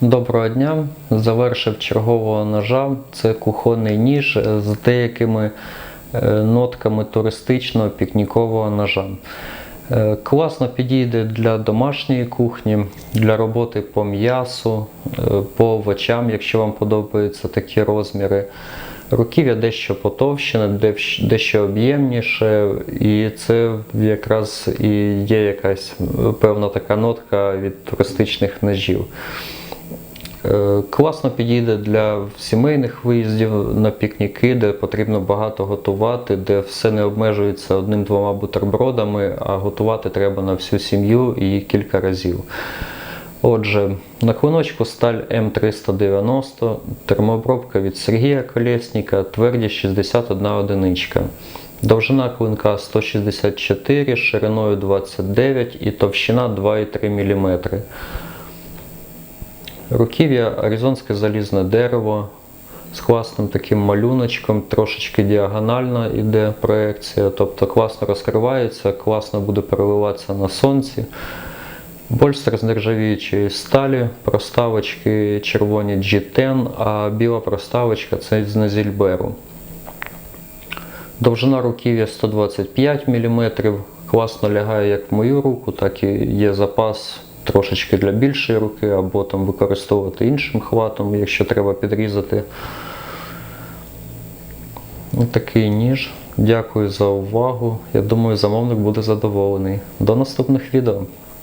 Доброго дня. Завершив чергового ножа. Це кухонний ніж з деякими е, нотками туристичного пікнікового ножа. Е, Класно підійде для домашньої кухні, для роботи по м'ясу, е, по овочам, якщо вам подобаються такі розміри. Руків'я дещо потовщене, дещо об'ємніше, і це якраз і є якась певна така нотка від туристичних ножів. Е, Класно підійде для сімейних виїздів на пікніки, де потрібно багато готувати, де все не обмежується одним-двома бутербродами, а готувати треба на всю сім'ю і кілька разів. Отже, на клиночку сталь М390, термообробка від Сергія Колєсніка, твердість 61 одиничка. Довжина клинка 164, шириною 29 і товщина 2,3 мм. Руків'я аризонське залізне дерево з класним таким малюночком, трошечки діагонально йде проекція, тобто класно розкривається, класно буде переливатися на сонці. Больстер з нержавіючої сталі, проставочки червоні G10, а біла проставочка це з Незільберу. Довжина руків'я 125 мм, класно лягає як в мою руку, так і є запас трошечки для більшої руки, або там використовувати іншим хватом, якщо треба підрізати. Ось такий ніж. Дякую за увагу. Я думаю, замовник буде задоволений. До наступних відео.